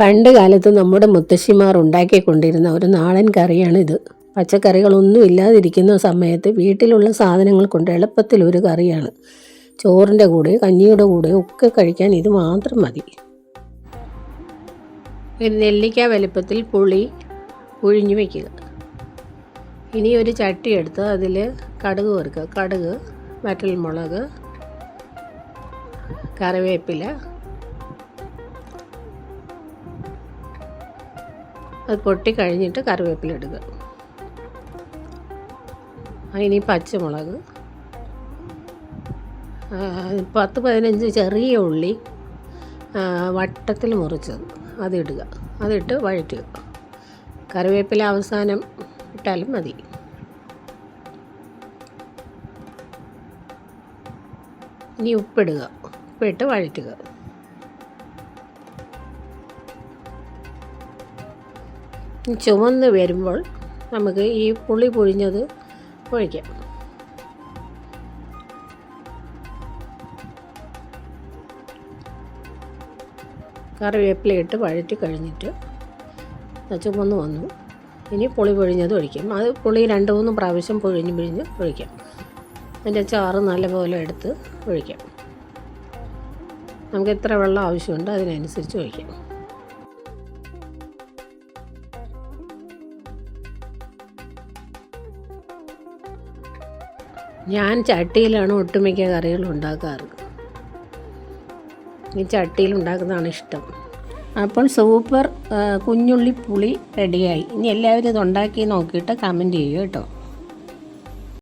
പണ്ട് കാലത്ത് നമ്മുടെ മുത്തശ്ശിമാർ ഉണ്ടാക്കിക്കൊണ്ടിരുന്ന ഒരു നാടൻ കറിയാണിത്. പച്ചക്കറികളൊന്നും ഇല്ലാതിരിക്കുന്ന സമയത്ത് വീട്ടിലുള്ള സാധനങ്ങൾ കൊണ്ട് എളുപ്പത്തിൽ ഒരു കറിയാണ്. ചോറിന്റെ കൂടെ കഞ്ഞിയുടെ കൂടെ ഒക്കെ കഴിക്കാൻ ഇത് മാത്രം മതി. ഒരു നെല്ലിക്ക വലിപ്പത്തിൽ പുളി പുഴിഞ്ഞു വയ്ക്കുക ഇനി ഒരു ചട്ടി എടുത്ത് അതിൽ കടുക് വറുക്കുക. കടുക് വറ്റൽമുളക് കറിവേപ്പില അത് പൊട്ടി കഴിഞ്ഞിട്ട് കറിവേപ്പില ഇടുക. അതിനി പച്ചമുളക്. പത്ത് പതിനഞ്ച് ചെറിയ ഉള്ളി വട്ടത്തിൽ മുറിച്ചത്. അതിടുക. അതിട്ട് വഴറ്റുക. കറിവേപ്പില അവസാനം ഇട്ടാലും മതി. ഇനി ഉപ്പിടുക. ഉപ്പിട്ട് വഴറ്റുക. ചുവന്ന് വരുമ്പോൾ നമുക്ക് ഈ പുളി പൊഴിഞ്ഞത് ഒഴിക്കാം. കറിവേപ്പില ഇട്ട് വഴറ്റി കഴിഞ്ഞിട്ട് ചുമന്ന് വന്നു. ഇനി പുളി പൊഴിഞ്ഞത് ഒഴിക്കും. അത് പുളി രണ്ട് മൂന്ന് പ്രാവശ്യം പൊഴിഞ്ഞ് പിഴിഞ്ഞ് ഒഴിക്കാം. അതിന്റെ ചാറ് നല്ലപോലെ എടുത്ത് ഒഴിക്കാം. നമുക്ക് എത്ര വെള്ളം ആവശ്യമുണ്ട് അതിനനുസരിച്ച് ഒഴിക്കാം. ഞാൻ ചട്ടിയിലാണ് ഒട്ടുമിക്ക കറികളും ഉണ്ടാക്കാറ്. ഈ ചട്ടിയിൽ ഉണ്ടാക്കുന്നതാണ് ഇഷ്ടം. അപ്പോൾ സൂപ്പർ കുഞ്ഞുള്ളി പുളി റെഡിയായി ഇനി എല്ലാവരും ഇത് ഉണ്ടാക്കി നോക്കിയിട്ട് കമന്റ് ചെയ്യൂ കേട്ടോ.